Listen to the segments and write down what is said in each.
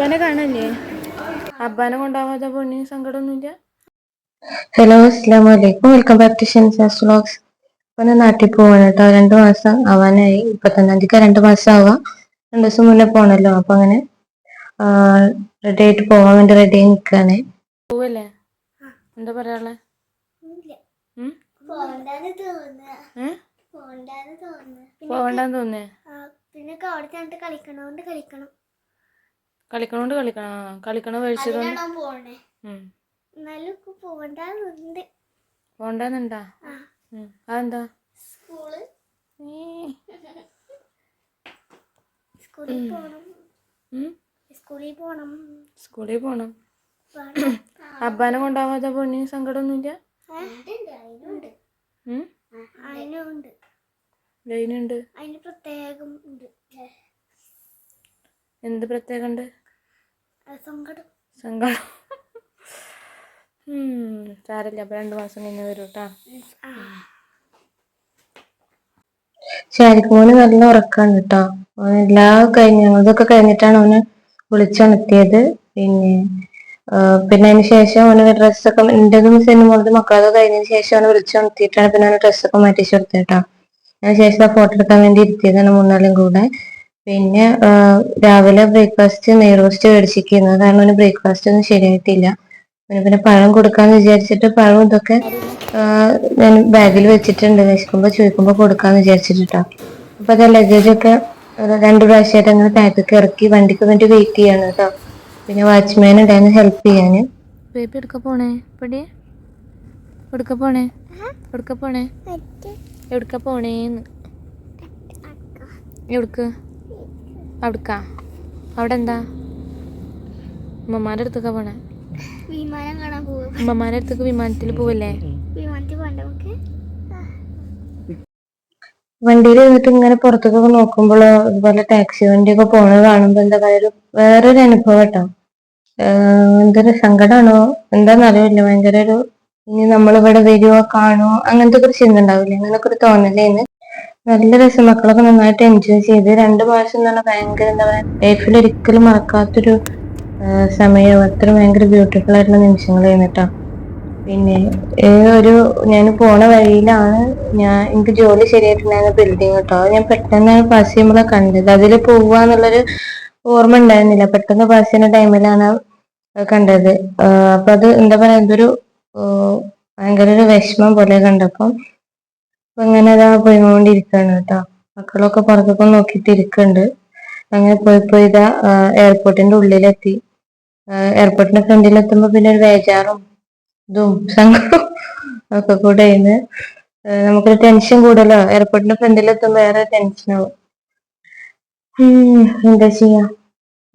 അബ്ബാനെ കാണല്ലേ? അബ്ബാനെ കൊണ്ടാവാതെ പൊണ്ണിന് സങ്കടമൊന്നുമില്ല. ഹലോ അസ്സാം വലൈക്കും welcome back to Shenza's vlogs ഇപ്പൊ ഞാൻ നാട്ടിൽ പോവാണ് കേട്ടോ. രണ്ടു മാസം ആവാനായി. മുപ്പത്തൊന്നാം തീയതി രണ്ട് മാസം ആവാം. രണ്ടു ദിവസം മുന്നേ പോണല്ലോ. അപ്പൊ അങ്ങനെ റെഡി ആയിട്ട് പോവാൻ വേണ്ടി റെഡി ആയി നിൽക്കുകയാണ് പോവല്ലേ? എന്താ പറയാളെ പോവണ്ടെന്ന് തോന്നുന്നേ. പിന്നെ അവിടെ കളിക്കണോണ്ട് കളിക്കണം. കളിക്കണോണ്ട് കളിക്കണ കളിക്കണ കഴിച്ചതുകൊണ്ട് പോണ്ടാന്നുണ്ട്. അതെന്താ. സ്കൂളിൽ പോണം? സ്കൂളിൽ പോണം. അബ്ബാനെ കൊണ്ടാവാതെ പൊണ്ണി സങ്കടമൊന്നുമില്ല ലൈനുണ്ട് എന്ത് പ്രത്യേകം ഉണ്ട്? സങ്കടം. സങ്കടം. ഉം. സാരമില്ല അപ്പൊ രണ്ടു മാസം കഴിഞ്ഞ് വരും കേട്ടാ ശാരിക്കുമോന് നല്ല ഉറക്കാണ് കേട്ടോ അവൻ എല്ലാ കഴിഞ്ഞ ഞങ്ങളതൊക്കെ കഴിഞ്ഞിട്ടാണ് അവന് വിളിച്ചണത്തിയത് പിന്നെ പിന്നെ അതിന് ശേഷം അവന് ഡ്രസ്സൊക്കെ എന്റേതും മോളത് മക്കളൊക്കെ കഴിഞ്ഞതിന് ശേഷം അവനെ വിളിച്ചുണർത്തിയിട്ടാണ് പിന്നെ അവന് ഡ്രസ്സൊക്കെ മാറ്റി കൊടുത്തേട്ടോ അതിന് ശേഷം ഫോട്ടോ എടുക്കാൻ വേണ്ടി ഇരുത്തിയതാണ് മൂന്നാളും കൂടെ. പിന്നെ രാവിലെ ബ്രേക്ക്ഫാസ്റ്റ് നെയ് റോസ്റ്റ് മേടിച്ചിരിക്കുന്നത് കാരണം അവന് ബ്രേക്ക്ഫാസ്റ്റ് ഒന്നും ശരിയായിട്ടില്ല. പിന്നെ പിന്നെ പഴം കൊടുക്കാന്ന് വിചാരിച്ചിട്ട് പഴം ഇതൊക്കെ ഞാൻ ബാഗിൽ വെച്ചിട്ടുണ്ട്. വിശക്കുമ്പോ ചോദിക്കുമ്പോ കൊടുക്കാന്ന് വിചാരിച്ചിട്ടാ. അപ്പൊ അത് ലഗേജ് ഒക്കെ രണ്ടു പ്രാവശ്യമായിട്ട് അങ്ങനെ താഴത്തേക്ക് ഇറക്കി വണ്ടിക്ക് വേണ്ടി വെയിറ്റ് ചെയ്യാണ് കേട്ടോ പിന്നെ വാച്ച്മാൻ ഉണ്ടായിരുന്നു ഹെൽപ്പ് ചെയ്യാന് ബേബി എടുക്ക പോണേ. പടിയെ എടുക്ക പോണേ. എടുക്ക പോണേ. എവിടുക്ക പോണേന്ന്. എവിടുക്ക് അവിടുക്ക? അവിടെ എന്താ ഉമ്മമാരുടെ അടുത്തൊക്കെ പോണേ? വിമാനം കാണാൻ പോവുക ഉമ്മമാരുടെ അടുത്തേക്ക് വിമാനത്തിൽ പോവല്ലേ? വിമാനത്തിൽ പോണ്ട നമുക്ക് വണ്ടിയിൽ ഇരുന്നിട്ട് ഇങ്ങനെ പുറത്തൊക്കെ നോക്കുമ്പോൾ ഇതുപോലെ ടാക്സി വണ്ടിയൊക്കെ പോണത് കാണുമ്പോൾ എന്താ പറയുക ഒരു വേറൊരു അനുഭവം കേട്ടോ. എന്തൊരു സങ്കടമാണോ എന്താണെന്ന് അറിയില്ല ഭയങ്കര ഒരു ഇനി നമ്മളിവിടെ വരുവോ കാണുമോ അങ്ങനത്തെ ഒരു ചിന്ത ഉണ്ടാവില്ല? അങ്ങനൊക്കെ ഒരു തോന്നലേന്ന്. നല്ല രസം. മക്കളൊക്കെ നന്നായിട്ട് എൻജോയ് ചെയ്ത്. രണ്ട് മാസം എന്ന് പറഞ്ഞാൽ ഭയങ്കര എന്താ പറയാ ലൈഫിൽ ഒരിക്കലും മറക്കാത്തൊരു സമയവും. സമയം അത്ര ഭയങ്കര ബ്യൂട്ടിഫുൾ ആയിട്ടുള്ള നിമിഷങ്ങളായിരുന്നു കേട്ടോ പിന്നെ ഒരു ഞാൻ പോണ വഴിയിലാണ് ഞാൻ എനിക്ക് ജോലി ശരിയായിട്ടുണ്ടായിരുന്ന ബിൽഡിംഗ് കേട്ടോ ഞാൻ പെട്ടെന്ന് പാസ് ചെയ്യുമ്പോഴാണ് കണ്ടത്. അതിൽ പോവാന്നുള്ളൊരു ഓർമ്മ ഉണ്ടായിരുന്നില്ല. പെട്ടെന്ന് പാസ് ചെയ്യുന്ന ടൈമിലാണ് കണ്ടത്. അപ്പൊ അത് എന്താ പറയാ എന്തൊരു ഭയങ്കര ഒരു വിഷമം പോലെ കണ്ടപ്പം അപ്പൊ അങ്ങനെ അതാ പോയിക്കൊണ്ടിരിക്കുകയാണ് കേട്ടോ. മക്കളൊക്കെ പുറത്തൊക്കെ നോക്കിയിട്ട് ഇരിക്കുന്നുണ്ട് അങ്ങനെ പോയി പോയി ഇതാ എയർപോർട്ടിന്റെ ഉള്ളിലെത്തി. എയർപോർട്ടിന്റെ ഫ്രണ്ടിൽ എത്തുമ്പോ പിന്നെ ഒരു വേജാറും ഇതും സങ്കടവും ഒക്കെ കൂടെ നമുക്കൊരു ടെൻഷൻ കൂടുതലോ. എയർപോർട്ടിന്റെ ഫ്രണ്ടിൽ എത്തുമ്പോ വേറെ ടെൻഷനാവും എന്താ ചെയ്യാ?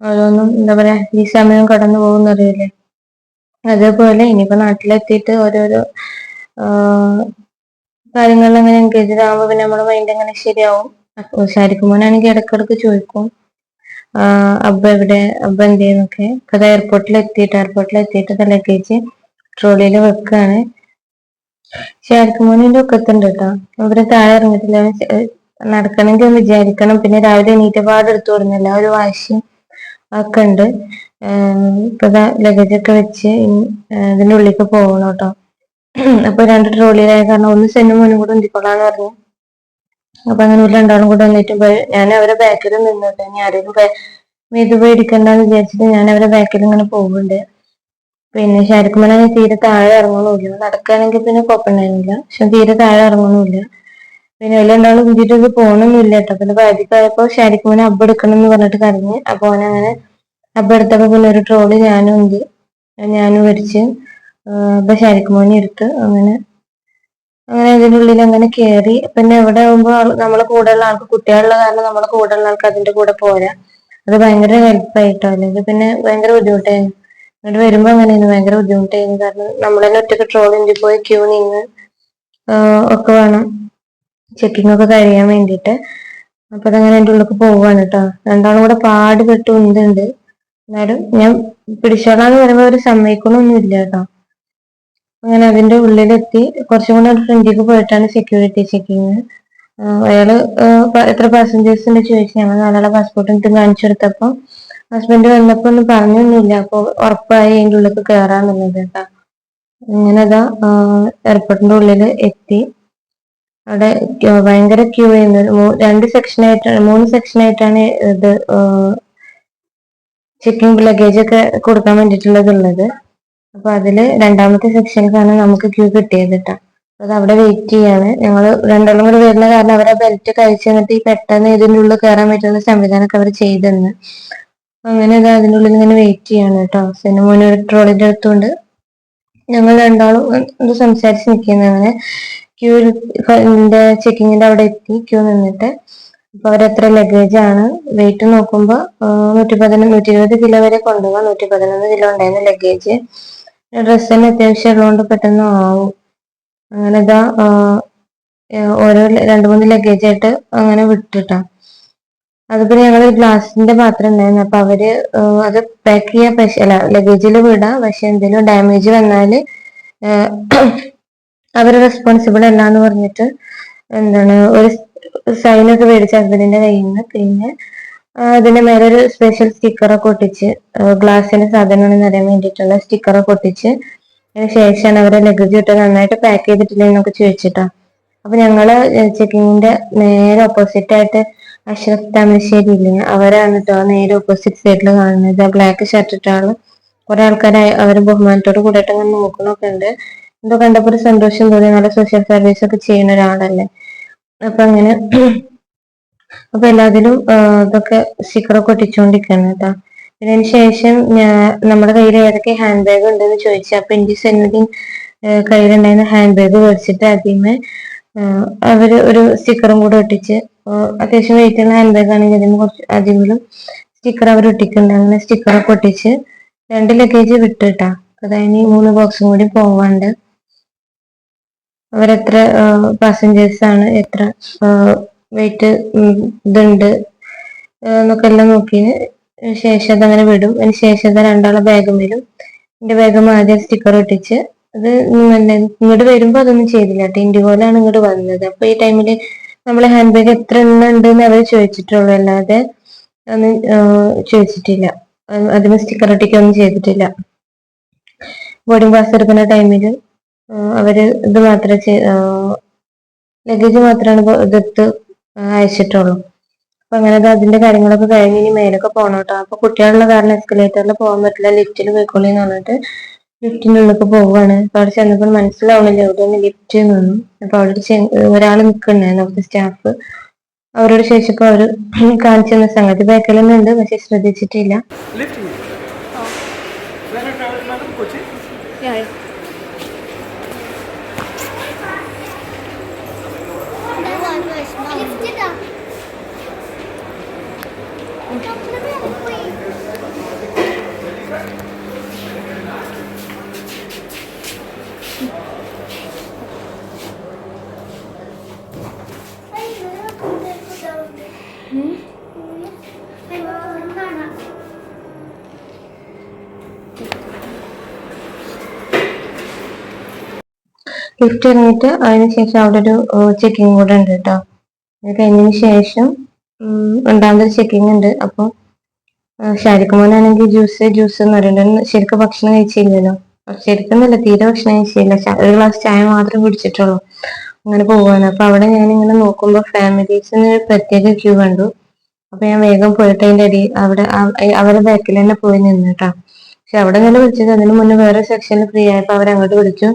ഓരോന്നും എന്താ പറയാ ഈ സമയം കടന്നു പോകുന്ന അറിയില്ലേ അതേപോലെ ഇനിയിപ്പോ നാട്ടിലെത്തിയിട്ട് ഓരോരോ കാര്യങ്ങളിൽ അങ്ങനെ എൻഗേജഡ് ആകുമ്പോ പിന്നെ നമ്മുടെ മൈൻഡ് എങ്ങനെ ശരിയാവും? അപ്പൊ ശാരിക്കുമ്പോനാണെങ്കിൽ ഇടക്കിടക്ക് ചോദിക്കും. അബ്ബ എവിടെ? അബ്ബ എന്തേന്നൊക്കെ. അത് എയർപോർട്ടിൽ എത്തിയിട്ട് എയർപോർട്ടിൽ എത്തിയിട്ട് ലഗേജ് ട്രോളിയിൽ വെക്കാണ്. ശാരിക്കുമോനിന്റെ ഒക്കത്തുണ്ട് കേട്ടോ അവർ താഴെ ഇറങ്ങിയിട്ടില്ല ഏഹ് നടക്കണമെങ്കിൽ വിചാരിക്കണം. പിന്നെ രാവിലെ എണീറ്റപാട് എടുത്തു കൊടുക്കുന്നില്ല ഒരു വാശിയും ഒക്കെ ഉണ്ട്. ഇപ്പൊ ലഗേജ് ഒക്കെ വെച്ച് ഇതിന്റെ ഉള്ളിലേക്ക് പോകണം കേട്ടോ അപ്പൊ രണ്ട് ട്രോളിയിലായ കാരണം ഒന്ന് സെന്നും മോനും കൂടെ ഉന്തിക്കൊള്ളാന്ന് പറഞ്ഞു. അപ്പൊ അങ്ങനെ ഒരു രണ്ടാളും കൂടെ വന്നിട്ട് ഞാൻ അവരെ ബാക്കിൽ നിന്നോട്ടെ ഇനി ആരെങ്കിലും ഇത് പേടിക്കണ്ടെന്ന് വിചാരിച്ചിട്ട് ഞാൻ അവരെ ബാക്കിൽ ഇങ്ങനെ പോകുന്നുണ്ട് പിന്നെ ശരിക്കുമ്പോഴാണെങ്കിൽ തീരെ താഴെ ഇറങ്ങണമില്ല നടക്കുകയാണെങ്കിൽ പിന്നെ കുഴപ്പമുണ്ടായിരുന്നില്ല. പക്ഷെ തീരെ താഴെ ഇറങ്ങണമില്ല പിന്നെ അതിൽ രണ്ടാളും കുടിയിട്ട് ഇത് പോകണമെന്നില്ല കേട്ടോ. പിന്നെ വൈകിട്ടായപ്പോ ശരിക്കുമോനെ അബ് എടുക്കണം എന്ന് പറഞ്ഞിട്ട് കരഞ്ഞ്. അപ്പൊ അവനങ്ങനെ അബ് എടുത്തപ്പോ പിന്നെ ഒരു ട്രോളി ഞാനും ഉണ്ട് ഞാനും മേടിച്ച് അപ്പൊ ശരിക്കുമോനെ എടുത്ത് അങ്ങനെ അങ്ങനെ അതിനുള്ളിൽ ഉള്ളിൽ അങ്ങനെ കയറി പിന്നെ എവിടെ ആകുമ്പോ നമ്മളെ കൂടെയുള്ള ആൾക്ക് കുട്ടികളുള്ള കാരണം നമ്മളെ കൂടെയുള്ള ആൾക്ക് അതിന്റെ കൂടെ പോരാ. അത് ഭയങ്കര ഹെൽപ്പായിട്ടോ അല്ലെങ്കിൽ പിന്നെ ഭയങ്കര ബുദ്ധിമുട്ടായിരുന്നു. എന്നിട്ട് വരുമ്പോ അങ്ങനെയായിരുന്നു ഭയങ്കര ബുദ്ധിമുട്ടായിരുന്നു. കാരണം നമ്മൾ തന്നെ ഒറ്റയ്ക്ക് ട്രോളിൽ പോയി ക്യൂ നിന്ന് ഒക്കെ വേണം. ചെക്കിംഗ് ഒക്കെ കഴിയാൻ വേണ്ടിയിട്ട്. അപ്പൊ അതങ്ങനെ എന്റെ ഉള്ളിലേക്ക് പോവാണ് കേട്ടോ രണ്ടാളും കൂടെ പാടുപെട്ട് ഉന്തുണ്ട്. എന്നാലും ഞാൻ പിടിച്ചോളാന്ന് പറയുമ്പോ അവർ സമ്മതിക്കണമൊന്നുമില്ല കേട്ടോ അങ്ങനെ അതിന്റെ ഉള്ളിലെത്തി. കുറച്ചും കൂടെ ഫ്രണ്ടിലേക്ക് പോയിട്ടാണ് സെക്യൂരിറ്റി ചെക്കിങ് അയാൾ എത്ര പാസഞ്ചേഴ്സ് ഉണ്ട് ചോദിച്ചു ഞങ്ങൾ നാലാളെ പാസ്പോർട്ട് എന്നിട്ട് കാണിച്ചു കൊടുത്തപ്പോ ഹസ്ബൻഡ് വന്നപ്പോ ഒന്നും പറഞ്ഞൊന്നുമില്ല. അപ്പൊ ഉറപ്പായി അതിന്റെ ഉള്ളിൽ കയറാന്നുള്ളത് കേട്ടാ. അങ്ങനെ അതാ എയർപോർട്ടിന്റെ ഉള്ളിൽ എത്തി. അവിടെ ഭയങ്കര ക്യൂ ചെയ്യുന്നത് രണ്ട് സെക്ഷൻ ആയിട്ടാണ് മൂന്ന് സെക്ഷൻ ആയിട്ടാണ് ഇത് ചെക്കിംഗ് ലഗേജ് ഒക്കെ കൊടുക്കാൻ വേണ്ടിയിട്ടുള്ളത് ഉള്ളത്. അപ്പൊ അതിൽ രണ്ടാമത്തെ സെക്ഷനിലാണ് നമുക്ക് ക്യൂ കിട്ടിയത് കേട്ടോ അത് അവിടെ വെയിറ്റ് ചെയ്യാണ്. ഞങ്ങൾ രണ്ടാളും കൂടി വരുന്ന കാരണം അവരെ ബെൽറ്റ് കഴിച്ചു തന്നിട്ട് ഈ പെട്ടെന്ന് ഇതിന്റെ ഉള്ളിൽ കയറാൻ പറ്റുന്ന സംവിധാനമൊക്കെ അവർ ചെയ്തെന്ന്. അങ്ങനെ അത് അതിന്റെ ഉള്ളിൽ ഇങ്ങനെ വെയിറ്റ് ചെയ്യാണ് കേട്ടോ സിനിമ മോനെ ഒരു ട്രോളിന്റെ അടുത്തുകൊണ്ട് ഞങ്ങൾ രണ്ടാളും സംസാരിച്ച് നിൽക്കുന്നത് അങ്ങനെ ക്യൂന്റെ ചെക്കിങ്ങിന്റെ അവിടെ എത്തി ക്യൂ നിന്നിട്ട്. അപ്പൊ അവരെത്ര ലഗേജ് ആണ്? വെയിറ്റ് നോക്കുമ്പോ നൂറ്റി പതിനൊന്ന് നൂറ്റി ഇരുപത് കിലോ വരെ കൊണ്ടുപോകാം നൂറ്റി പതിനൊന്ന് കിലോ ഉണ്ടായിരുന്നു ലഗേജ് ഡ്രസ്സ് തന്നെ അത്യാവശ്യം ഉള്ളതുകൊണ്ട് പെട്ടെന്ന് ആവും. അങ്ങനെ ഇതാ ഓരോ രണ്ട് മൂന്ന് ലഗേജ് ആയിട്ട് അങ്ങനെ വിട്ടിട്ടാ. അതുപോലെ ഞങ്ങൾ ഗ്ലാസിന്റെ പാത്രം ഉണ്ടായിരുന്നു. അപ്പൊ അവർ അത് പാക്ക് ചെയ്യാൻ പക്ഷെ അല്ല ലഗേജിൽ വിടാം. പക്ഷെ എന്തെങ്കിലും ഡാമേജ് വന്നാൽ അവർ റെസ്പോൺസിബിൾ അല്ല എന്ന് പറഞ്ഞിട്ട് എന്താണ് ഒരു സൈനൊക്കെ മേടിച്ച ഹസ്ബൻഡിന്റെ കയ്യിൽ നിന്ന് പിന്നെ അതിന്റെ മേലെ ഒരു സ്പെഷ്യൽ സ്റ്റിക്കറൊക്കെ ഒട്ടിച്ച് ഗ്ലാസിന്റെ സാധനമാണെന്ന് അറിയാൻ വേണ്ടിയിട്ടുള്ള സ്റ്റിക്കറൊക്കെ ഒട്ടിച്ച് അതിന് ശേഷമാണ് അവരെ ലഗേജ് ഇട്ട് നന്നായിട്ട് പാക്ക് ചെയ്തിട്ടില്ല എന്നൊക്കെ ചോദിച്ചിട്ടാ. അപ്പൊ ഞങ്ങൾ ചെക്കിങ്ങിന്റെ നേരെ ഓപ്പോസിറ്റ് ആയിട്ട് അഷ്റഫ് താമരശ്ശേരി ഇല്ലേ അവരാണ് കേട്ടോ നേരെ ഓപ്പോസിറ്റ് സൈഡിൽ കാണുന്നത്. ആ ബ്ലാക്ക് ഷർട്ട് ഇട്ട ആൾ. കുറെ ആൾക്കാരെ അവർ ബഹുമാനത്തോട് കൂടിയിട്ട് അങ്ങനെ നോക്കണൊക്കെ ഉണ്ട്. എന്തോ കണ്ടപ്പോ ഒരു സന്തോഷം തോന്നി നല്ല സോഷ്യൽ സർവീസ് ഒക്കെ ചെയ്യുന്ന ഒരാളല്ലേ. അപ്പൊ അങ്ങനെ അപ്പൊ എല്ലാത്തിലും ഇതൊക്കെ സ്റ്റിക്കറൊക്കെ ഒട്ടിച്ചുകൊണ്ടിരിക്കുകയാണ് കേട്ടോ ശേഷം ഞാൻ നമ്മുടെ കയ്യിൽ ഏതൊക്കെ ഹാൻഡ് ബാഗ് ഉണ്ടെന്ന് ചോദിച്ചു അപ്പൊ എനിക്ക് സെന്നിധിൻ കയ്യിലുണ്ടായിരുന്ന ഹാൻഡ് ബാഗ് മേടിച്ചിട്ട് അതിന്മേ അവർ ഒരു സ്റ്റിക്കറും കൂടെ ഒട്ടിച്ച് അത്യാവശ്യം വെയിറ്റ് ഉള്ള ഹാൻഡ് ബാഗ് ആണെങ്കിൽ അതിന് കുറച്ച് അധികം സ്റ്റിക്കർ അവർ ഒട്ടിക്കുന്നുണ്ട്. അങ്ങനെ സ്റ്റിക്കറൊക്കെ ഒട്ടിച്ച് രണ്ട് ലഗേജ് വിട്ടിട്ടാ അതായത് മൂന്ന് ബോക്സും കൂടി പോവാണ്ട്. അവരെത്ര പാസഞ്ചേഴ്സ് ആണ് എത്ര വെയിറ്റ് ഇതുണ്ട്. എന്നൊക്കെ എല്ലാം നോക്കിയതിന് ശേഷം അതങ്ങനെ വിടും. അതിന് ശേഷം അത് രണ്ടാളെ ബാഗും വരും. എന്റെ ബാഗും ആദ്യം സ്റ്റിക്കർ ഒട്ടിച്ച് അത് ഇങ്ങോട്ട് വരുമ്പോ അതൊന്നും ചെയ്തില്ല കേട്ടോ. ഇൻഡിഗോയിലാണ് ഇങ്ങോട്ട് വന്നത്. അപ്പൊ ഈ ടൈമിൽ നമ്മളെ ഹാൻഡ് ബാഗ് എത്ര എണ്ണം ഉണ്ട് എന്ന് അവർ ചോദിച്ചിട്ടുള്ളൂ. അല്ലാതെ ഒന്നും ചോദിച്ചിട്ടില്ല. അത് അതിന് സ്റ്റിക്കർ ഒട്ടിക്കൊന്നും ചെയ്തിട്ടില്ല. ബോർഡിംഗ് പാസ് എടുക്കുന്ന ടൈമിൽ അവർ ഇത് മാത്രമേ ലഗേജ് മാത്രമാണ് ഇതെടുത്ത് അയച്ചിട്ടുള്ളൂ. അപ്പൊ അങ്ങനെ അതിന്റെ കാര്യങ്ങളൊക്കെ കഴിഞ്ഞ് ഇനി മേലൊക്കെ പോകണം കേട്ടോ അപ്പൊ കുട്ടികളുള്ള കാരണം എസ്കലേറ്ററിൽ പോകാൻ പറ്റില്ല ലിഫ്റ്റിൽ പോയിക്കോളി എന്ന് പറഞ്ഞിട്ട് ലിഫ്റ്റിന്റെ ഉള്ളിലേക്ക് പോവുകയാണ് അപ്പൊ അവിടെ ചെന്നപ്പോൾ മനസ്സിലാവണില്ല എവിടെയാണ് ലിഫ്റ്റ് നിന്നു അപ്പൊ അവിടെ ഒരാൾ നിൽക്കുന്നുണ്ടായിരുന്നു അവിടുത്തെ സ്റ്റാഫ് അവരോട് ചോദിച്ചപ്പോ അവർ കാണിച്ചു തന്ന സംഗതി ബാക്കിൽ ഉണ്ട് പക്ഷെ ശ്രദ്ധിച്ചിട്ടില്ല. ലിഫ്റ്റ് ഇറങ്ങിയിട്ട് അതിന് ശേഷം അവിടെ ഒരു ചെക്കിങ് കൂടെ ഉണ്ട് കേട്ടോ അത് കഴിഞ്ഞതിന് ശേഷം രണ്ടാമതൊരു ചെക്കിങ് ഉണ്ട്. അപ്പൊ ഷാരിക്കുമോനാണെങ്കിൽ ജ്യൂസ് ജ്യൂസ് എന്ന് പറയുന്നത് ശരിക്കും ഭക്ഷണം കഴിച്ചില്ലല്ലോ. ശരിക്കും തീരെ ഭക്ഷണം കഴിച്ചില്ല. ഒരു ഗ്ലാസ് ചായ മാത്രം കുടിച്ചിട്ടുള്ളൂ. അങ്ങനെ പോവാണ്. അപ്പൊ അവിടെ ഞാൻ ഇങ്ങനെ നോക്കുമ്പോൾ ഫാമിലീസിന് പ്രത്യേക ക്യൂ കണ്ടു. അപ്പൊ ഞാൻ വേഗം പോയിട്ട് അതിന്റെ അടി അവിടെ അവരുടെ ബാക്കിൽ തന്നെ പോയി നിന്നിട്ടാ പക്ഷെ അവിടെ നിന്ന് വിളിച്ചത് അതിന് മുന്നേ വേറെ സെക്ഷനിൽ ഫ്രീ ആയപ്പോ അവരങ്ങോട്ട് വിളിച്ചു.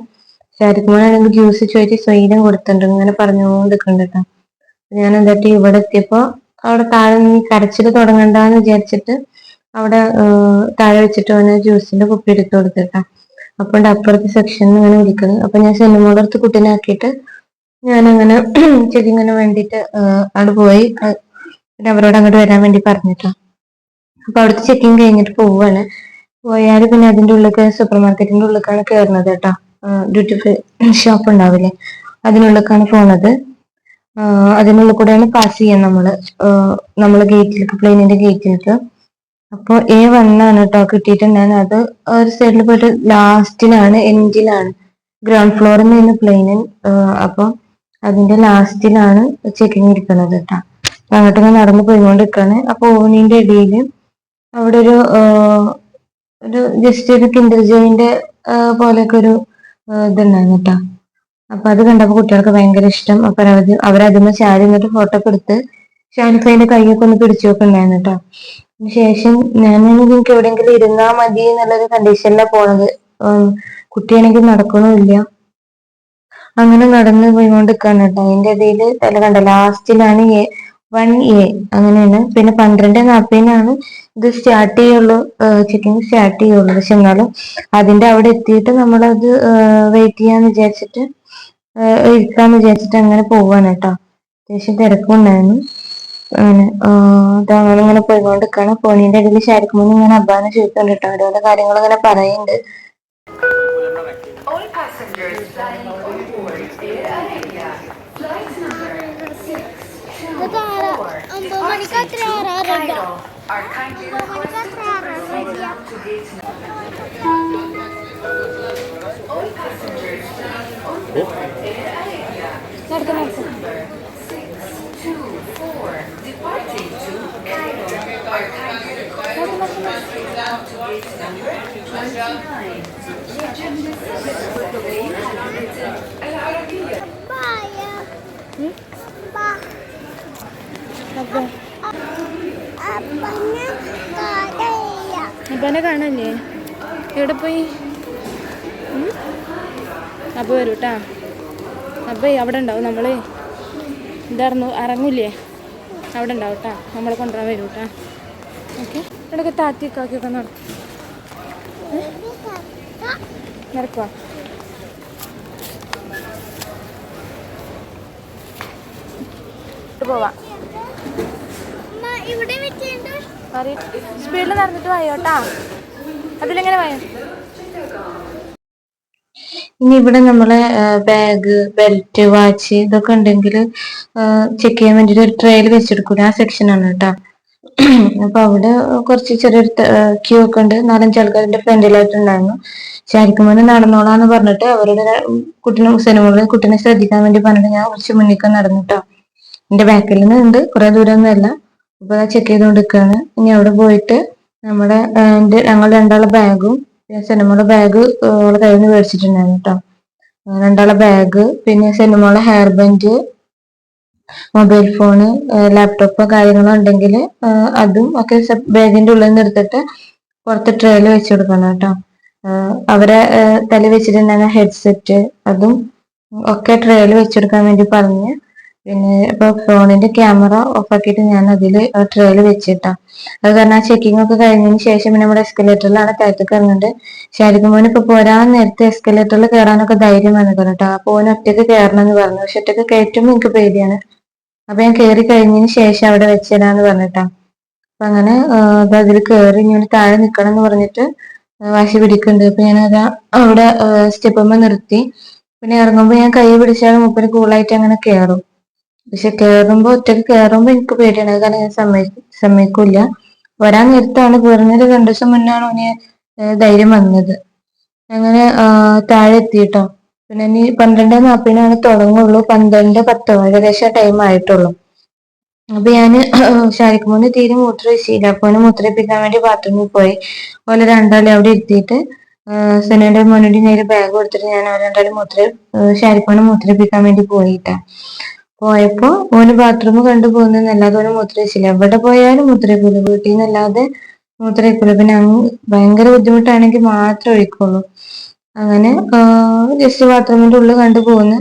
ശാരിക്കുമാണെങ്കിൽ ജ്യൂസ് ചോദിച്ച് സ്വൈനം കൊടുത്തിട്ടുണ്ട്. ഇങ്ങനെ പറഞ്ഞുകൊണ്ട് നിൽക്കുന്നുണ്ട് ഞാൻ എന്നിട്ട് ഇവിടെ എത്തിയപ്പോ അവിടെ താഴെ നീ കരച്ചിൽ തുടങ്ങണ്ടെന്ന് വിചാരിച്ചിട്ട് അവിടെ താഴെ വെച്ചിട്ട് അവന് ജ്യൂസിന്റെ കുപ്പി എടുത്ത് കൊടുത്തിട്ടാ. അപ്പൊ അപ്പുറത്തെ സെക്ഷനിൽ ഇങ്ങനെ വിളിക്കുന്നത് അപ്പൊ ഞാൻ സിനിമയുടെ അടുത്ത് കുട്ടീനെ ആക്കിയിട്ട് ഞാനങ്ങനെ ചെടി വേണ്ടിയിട്ട് വേണ്ടിട്ട് അവിടെ പോയി. പിന്നെ അവരോട് അങ്ങോട്ട് വരാൻ വേണ്ടി പറഞ്ഞിട്ടാ. അപ്പൊ അവിടുത്തെ ചെക്കിങ് കഴിഞ്ഞിട്ട് പോവാണ്. പോയാൽ പിന്നെ അതിന്റെ ഉള്ളിലേക്ക് സൂപ്പർ മാർക്കറ്റിന്റെ ഉള്ളിലേക്കാണ് കയറുന്നത് കേട്ടോ. ഡ്യൂട്ടി ഫ്രീ ഷോപ്പ് ഉണ്ടാവില്ലേ? അതിനുള്ളിലേക്കാണ് പോണത്. അതിനുള്ളിൽ കൂടെയാണ് പാസ് ചെയ്യാൻ നമ്മൾ നമ്മൾ ഗേറ്റിലേക്ക് പ്ലെയിനിന്റെ ഗേറ്റിലേക്ക് അപ്പോൾ എ വണ്ണാണ് കേട്ടോ കിട്ടിയിട്ടുണ്ടായിരുന്നത് അത് ഒരു സൈഡിൽ പോയിട്ട് ലാസ്റ്റിലാണ് എൻഡിലാണ് ഗ്രൗണ്ട് ഫ്ലോറിൽ നിന്ന് പ്ലെയിനിൽ അപ്പോൾ അതിന്റെ ലാസ്റ്റിലാണ് ചെക്കിങ് ഇരിക്കുന്നത് കേട്ടോ അങ്ങോട്ട് ഞാൻ നടന്നു പോയിക്കൊണ്ടിരിക്കുകയാണ് അപ്പോൾ ഓവനിന്റെ ഇടയിൽ അവിടെ ഒരു ഒരു ജസ്റ്റ് ഒരു കിൻഡർ ജോയിന്റെ പോലെയൊക്കെ ഒരു ഇതുണ്ടായിരുന്നു കേട്ടോ അപ്പൊ അത് കണ്ടപ്പോ കുട്ടികൾക്ക് ഭയങ്കര ഇഷ്ടം. അപ്പൊ അവർ അവരതിന് ചാടി നിന്നിട്ട് ഫോട്ടോ എടുത്ത് ഷാനിഫൈന്റെ കൈയൊക്കെ ഒന്ന് പിടിച്ചു നോക്കുന്നുണ്ടായിരുന്നു കേട്ടോ ശേഷം ഞാൻ എനിക്ക് എവിടെയെങ്കിലും ഇരുന്നാ മതി എന്നുള്ളൊരു കണ്ടീഷനിലാണ് പോണത്. കുട്ടിയാണെങ്കിൽ നടക്കണമില്ല. അങ്ങനെ നടന്ന് പോയിക്കൊണ്ടിരിക്കാണ് കേട്ടോ. അതിന്റെ ഇടയിൽ തല കണ്ട? ലാസ്റ്റിലാണ് വൺ എ അങ്ങനെയാണ്. പിന്നെ പന്ത്രണ്ട് നാൽപ്പതിനാണ് ഇത് സ്റ്റാർട്ട് ചെയ്യുള്ളൂ. ചെക്കിങ് സ്റ്റാർട്ട് ചെയ്യുള്ളൂ. പക്ഷെ എന്നാലും അതിന്റെ അവിടെ എത്തിയിട്ട് നമ്മളത് വെയിറ്റ് ചെയ്യാന്ന് വിചാരിച്ചിട്ട് ഇരിക്കാന്ന് വിചാരിച്ചിട്ട് അങ്ങനെ പോവാണ് കേട്ടോ. അത്യാവശ്യം തിരക്കുണ്ടായിരുന്നു അങ്ങനെ ഇങ്ങനെ പോയിക്കൊണ്ടിരിക്കാണ്. പോണീന്റെ ഇടയിൽ ശരിക്കും ഇങ്ങനെ അബ്ബാനെ ചോദിക്കുന്നുണ്ട് കേട്ടോ. ഓരോരോ കാര്യങ്ങൾ ഇങ്ങനെ പറയുന്നുണ്ട് നടക്ക് നടക്ക് ബായ ബാ അപ്പൊ അപ്പനെ കാണല്ലേ? എവിടെ പോയി? അപ്പ അപ്പൊ വരൂ കേട്ടാ അപ്പൊ അവിടെ ഉണ്ടാവും നമ്മൾ. ഇതായിരുന്നു ഇറങ്ങൂലേ അവിടെ ഉണ്ടാവും കേട്ടാ. നമ്മളെ കൊണ്ടുവരാൻ വരൂ കേട്ടാ ഓക്കെ. ഇവിടെയൊക്കെ താത്തിയൊക്കെ ആക്കിയൊക്കെ നടക്കും നടക്കുക പോവാം. സ്പീഡിൽ നടന്നിട്ട് വായോട്ടാ അതിലെങ്ങനെ വായോ? ഇനി ഇവിടെ നമ്മളെ ബാഗ് ബെൽറ്റ് വാച്ച് ഇതൊക്കെ ഉണ്ടെങ്കിൽ ചെക്ക് ചെയ്യാൻ വേണ്ടിട്ട് ഒരു ട്രയൽ വെച്ചെടുക്കൂല? ആ സെക്ഷനാണ് ആണ് കേട്ടോ അപ്പൊ അവിടെ കുറച്ച് ചെറിയൊരു ക്യൂ ഒക്കെ ഉണ്ട്. നാലഞ്ച് ആൾക്കാരുടെ ഫ്രണ്ടിലായിട്ടുണ്ടായിരുന്നു. വന്ന് നടന്നോളാന്ന് പറഞ്ഞിട്ട് അവരുടെ കുട്ടിനെ സിനിമകളിൽ കുട്ടിനെ ശ്രദ്ധിക്കാൻ വേണ്ടി പറഞ്ഞിട്ട് ഞാൻ കുറച്ച് മുന്നിലേക്ക് നടന്നിട്ടോ എന്റെ ബാക്കിൽ നിന്ന് ഉണ്ട്. കുറെ അപ്പൊ ചെക്ക് ചെയ്തുകൊണ്ടിരിക്കുകയാണ് ഇനി അവിടെ പോയിട്ട് നമ്മുടെ ആ, എന്റെ ഞങ്ങൾ രണ്ടാളെ ബാഗും പിന്നെ സിനിമയുടെ ബാഗ് അവളെ കയ്യിൽ നിന്ന് മേടിച്ചിട്ടുണ്ടായിരുന്നു കേട്ടോ രണ്ടാളെ ബാഗ് പിന്നെ സിനിമയുടെ hair band mobile phone laptop കാര്യങ്ങളോ ഉണ്ടെങ്കിൽ അതും ഒക്കെ ബാഗിന്റെ ഉള്ളിൽ നിന്ന് എടുത്തിട്ട് പുറത്ത് ട്രേയിൽ വെച്ച് കൊടുക്കണം കേട്ടോ അവരെ തല വെച്ചിട്ടുണ്ടായിരുന്ന ഹെഡ്സെറ്റ് അതും ഒക്കെ ട്രേയിൽ വെച്ചെടുക്കാൻ വേണ്ടി പറഞ്ഞ് പിന്നെ ഇപ്പൊ ഫോണിന്റെ ക്യാമറ ഓഫ് ആക്കിയിട്ട് ഞാൻ അതിൽ ട്രെയിൽ വെച്ചിട്ടാ. അത് കാരണം ആ ചെക്കിംഗ് ഒക്കെ കഴിഞ്ഞതിന് ശേഷം പിന്നെ നമ്മുടെ എസ്കലേറ്ററിലാണ് താഴത്തേക്ക് ഇറങ്ങുന്നുണ്ട് ശരിക്കും മോൻ ഇപ്പൊ പോരാൻ നേരത്തെ എസ്കലേറ്ററിൽ കയറാനൊക്കെ ധൈര്യം വന്നു കേട്ടോ. അപ്പൊ ഓൻ ഒറ്റയ്ക്ക് കയറണം എന്ന് പറഞ്ഞു. പക്ഷെ ഒറ്റയ്ക്ക് കയറ്റുമ്പോൾ എനിക്ക് പേടിയാണ്. അപ്പൊ ഞാൻ കയറി കഴിഞ്ഞതിന് ശേഷം അവിടെ വെച്ചിടാന്ന് പറഞ്ഞിട്ടാ. അപ്പൊ അങ്ങനെ അതിൽ കയറി ഞാൻ താഴെ നിക്കണം എന്ന് പറഞ്ഞിട്ട് വാശി പിടിക്കുന്നുണ്ട്. അപ്പൊ ഞാൻ അത് അവിടെ സ്റ്റെപ്പമ്മ നിർത്തി. പിന്നെ ഇറങ്ങുമ്പോ ഞാൻ കൈ പിടിച്ചാൽ മുപ്പര് കൂളായിട്ട് അങ്ങനെ കയറും. പക്ഷെ കേറുമ്പോ ഒറ്റയ്ക്ക് കേറുമ്പോ എനിക്ക് പേടിയാണ്. കാരണം ഞാൻ സമ്മതി സമ്മതിക്കൂല വരാൻ നേരത്താണ് കയറുന്നതിന് രണ്ടു ദിവസം മുന്നാണ് ഓന് ധൈര്യം വന്നത്. അങ്ങനെ താഴെ എത്തിയിട്ടോ. പിന്നെ ഇനി പന്ത്രണ്ട് നാൽപ്പതിനാണ് തുടങ്ങുള്ളൂ. പന്ത്രണ്ട് പത്തോ ഏകദേശം ടൈം ആയിട്ടുള്ളൂ. അപ്പൊ ഞാൻ ഷാരിക്കുമോന് തീരെ മൂത്ര വെച്ചില്ല അപ്പൊ ഓന് മൂത്രയിപ്പിക്കാൻ വേണ്ടി ബാത്റൂമിൽ പോയി. ഓലെ രണ്ടാളെ അവിടെ ഇരുത്തിയിട്ട് സെനയുടെ മോനോടി നേരെ ബാഗ് കൊടുത്തിട്ട് ഞാൻ ഓരോ രണ്ടാളും മൂത്ര ഷാരിക്കോനെ മൂത്രയിപ്പിക്കാൻ വേണ്ടി പോയിട്ടാ. പോയപ്പോ ഓന് ബാത്റൂം കണ്ടു പോകുന്നല്ലാതെ ഓന് മൂത്രയിച്ചില്ല എവിടെ പോയാലും മൂത്രയിക്കൂല വീട്ടിൽ നിന്നല്ലാതെ മൂത്രയിക്കൂല പിന്നെ ഭയങ്കര ബുദ്ധിമുട്ടാണെങ്കിൽ മാത്രം ഒഴിക്കുള്ളൂ. അങ്ങനെ ജസ്റ്റ് ബാത്റൂമിന്റെ ഉള്ളിൽ കണ്ടു പോകുന്നു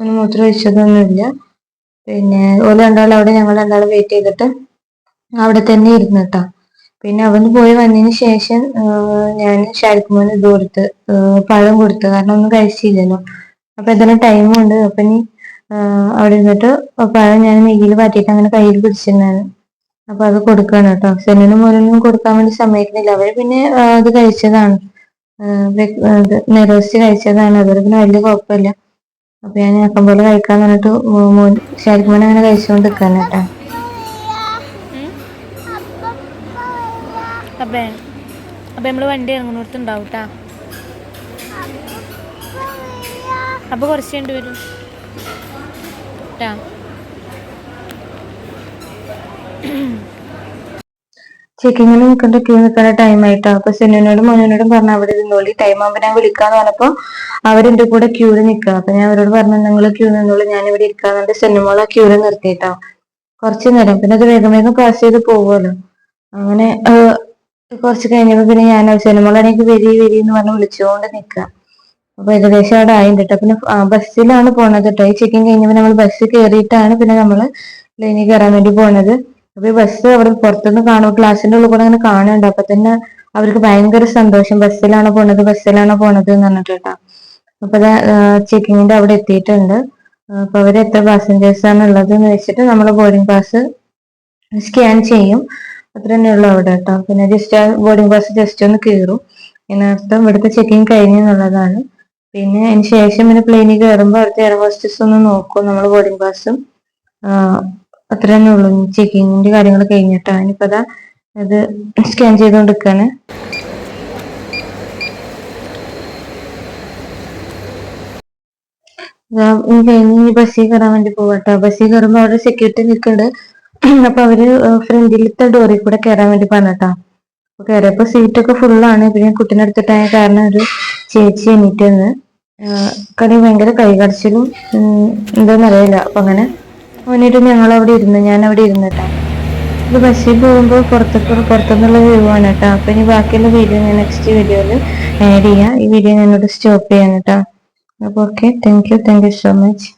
ഓന് മൂത്രം ഒഴിച്ചതൊന്നുമില്ല പിന്നെ ഓൽ രണ്ടാളും അവിടെ ഞങ്ങൾ രണ്ടാളും വെയിറ്റ് ചെയ്തിട്ട് അവിടെ തന്നെ ഇരുന്നു കേട്ടോ പിന്നെ അവൻ പോയി വന്നതിന് ശേഷം ഞാൻ ഷാരിക്കുമോന് ഇത് കൊടുത്ത് പഴം കൊടുത്തു. കാരണം ഒന്നും കഴിച്ചില്ലല്ലോ. അപ്പൊ എന്തായാലും ടൈമുണ്ട് അപ്പൊ ആ, അവിടെ ഇരുന്നിട്ട് പഴം ഞാൻ നെയ്യിൽ പാറ്റിയിട്ട് അങ്ങനെ കയ്യിൽ പിടിച്ചിരുന്നാണ് അപ്പൊ അത് കൊടുക്കാണ് കേട്ടോ. സെന്നിനും മോനും കൊടുക്കാൻ വേണ്ടി സമ്മതിക്കുന്നില്ല. അവർ പിന്നെ അത് കഴിച്ചതാണ്. നെറോസ്റ്റ് കഴിച്ചതാണ്. അവർ പിന്നെ വലിയ കുഴപ്പമില്ല. അപ്പൊ ഞാൻ ഞാക്കം പോലെ കഴിക്കാൻ പറഞ്ഞിട്ട് മോൻ ശരിക്കും അങ്ങനെ കഴിച്ചുകൊണ്ട് നിൽക്കാണ് കേട്ടോ. അപ്പേ നമ്മൾ വണ്ടി ഇറങ്ങുന്നിടത്ത് ഉണ്ടാവും കേട്ടാ അപ്പൊ കുറച്ച് കണ്ടു വരും ട്ടാ. ചെക്കിങ്ങിന് നിൽക്കേണ്ട ക്യൂ നിൽക്കേണ്ട ടൈം ആയിട്ടോ. അപ്പൊ സെനുവിനോടും മോനോടും പറഞ്ഞു അവിടെ നിന്നോളി ടൈം ആകുമ്പോൾ ഞാൻ വിളിക്കാന്ന് പറഞ്ഞപ്പോ അവരെന്റെ കൂടെ ക്യൂവിൽ നിൽക്കുക അപ്പൊ ഞാൻ അവരോട് പറഞ്ഞു നിങ്ങൾ ക്യൂ നിന്നോളൂ ഞാൻ ഇവിടെ ഇരിക്കാന്നുണ്ട് സെന്നുമോളെ ക്യൂവിൽ നിർത്തിയിട്ടോ. കുറച്ച് നേരം. പിന്നെ അത് വേഗം വേഗം പാസ് ചെയ്ത് പോവുമല്ലോ അങ്ങനെ കുറച്ച് കഴിഞ്ഞപ്പോ പിന്നെ ഞാൻ എനിക്ക് വരി വരി എന്ന് പറഞ്ഞ് വിളിച്ചുകൊണ്ട് നിൽക്കുക അപ്പൊ ഏകദേശം അവിടെ ആയിട്ട് കേട്ടോ പിന്നെ ബസ്സിലാണ് പോണത് കേട്ടോ ഈ ചെക്കിങ് കഴിഞ്ഞപ്പോൾ നമ്മൾ ബസ് കയറിയിട്ടാണ് പിന്നെ നമ്മൾ ലൈനിൽ കയറാൻ വേണ്ടി പോണത്. അപ്പൊ ഈ ബസ് അവിടെ പുറത്തുനിന്ന് കാണുമ്പോൾ ക്ലാസ്സിന്റെ ഉള്ളിൽ കൂടെ അങ്ങനെ കാണുന്നുണ്ട്. അപ്പൊ തന്നെ അവർക്ക് ഭയങ്കര സന്തോഷം. ബസ്സിലാണ് പോണത് ബസ്സിലാണ് പോണത് എന്ന് പറഞ്ഞിട്ട് അപ്പൊ ചെക്കിങ്ങിന്റെ അവിടെ എത്തിയിട്ടുണ്ട്. അപ്പൊ അവർ എത്ര പാസഞ്ചേഴ്സ് ആണ് ഉള്ളത് എന്ന് വെച്ചിട്ട് നമ്മൾ ബോർഡിംഗ് പാസ് സ്കാൻ ചെയ്യും. അത്ര തന്നെ ഉള്ളു അവിടെ കേട്ടോ പിന്നെ ജസ്റ്റ് ബോർഡിംഗ് പാസ് ജസ്റ്റ് ഒന്ന് കീറും. ഇതിനർത്ഥം ഇവിടുത്തെ ചെക്കിങ് കഴിഞ്ഞു എന്നുള്ളതാണ് പിന്നെ അതിന് ശേഷം പിന്നെ പ്ലെയിനിൽ കയറുമ്പോൾ അവിടുത്തെ എയർ ഹോസ്റ്റസ് ഒന്ന് നോക്കും നമ്മൾ ബോർഡിംഗ് പാസും അത്ര തന്നെ ഉള്ളൂ. ചെക്കിങ്ങിന്റെ കാര്യങ്ങൾ കഴിഞ്ഞിട്ടാണ് ഇനിയിപ്പോ അതാ അത് സ്കാൻ ചെയ്തുകൊണ്ടിരിക്കാണ് ഇതാ ഇനി ബസ്സിൽ കയറാൻ വേണ്ടി പോവാട്ടോ. ബസ്സിൽ കയറുമ്പോൾ അവിടെ സെക്യൂരിറ്റി നിൽക്കുന്നുണ്ട്. അപ്പൊ അവർ ഫ്രണ്ടിലത്തെ ഡോറിൽ കൂടെ കയറാൻ വേണ്ടി പറഞ്ഞിട്ടാ. അപ്പൊ കയറിയപ്പോ സീറ്റൊക്കെ ഫുള്ളാണ് പിന്നെ കുട്ടീനെ എടുത്തിട്ടായ കാരണം ഒരു ചേച്ചി എണീറ്റ് നിന്ന് കടി ഭയങ്കര കൈകടച്ചിലും ഉം, എന്താന്നറിയില്ല അപ്പൊ അങ്ങനെ വന്നിട്ട് ഞങ്ങൾ അവിടെ ഇരുന്നു ഞാൻ അവിടെ ഇരുന്നിട്ടാ. ഇത് ബസ്സിൽ പോകുമ്പോൾ പുറത്തേക്ക് പുറത്തുനിന്നുള്ള വ്യൂ ആണ് കേട്ടോ. അപ്പൊ ഇനി ബാക്കിയുള്ള വീഡിയോ ഞാൻ നെക്സ്റ്റ് വീഡിയോയിൽ ആഡ് ചെയ്യാം. ഈ വീഡിയോ ഞാനിവിടെ സ്റ്റോപ്പ് ചെയ്യാൻ കേട്ടോ. അപ്പൊ okay thank you thank you so much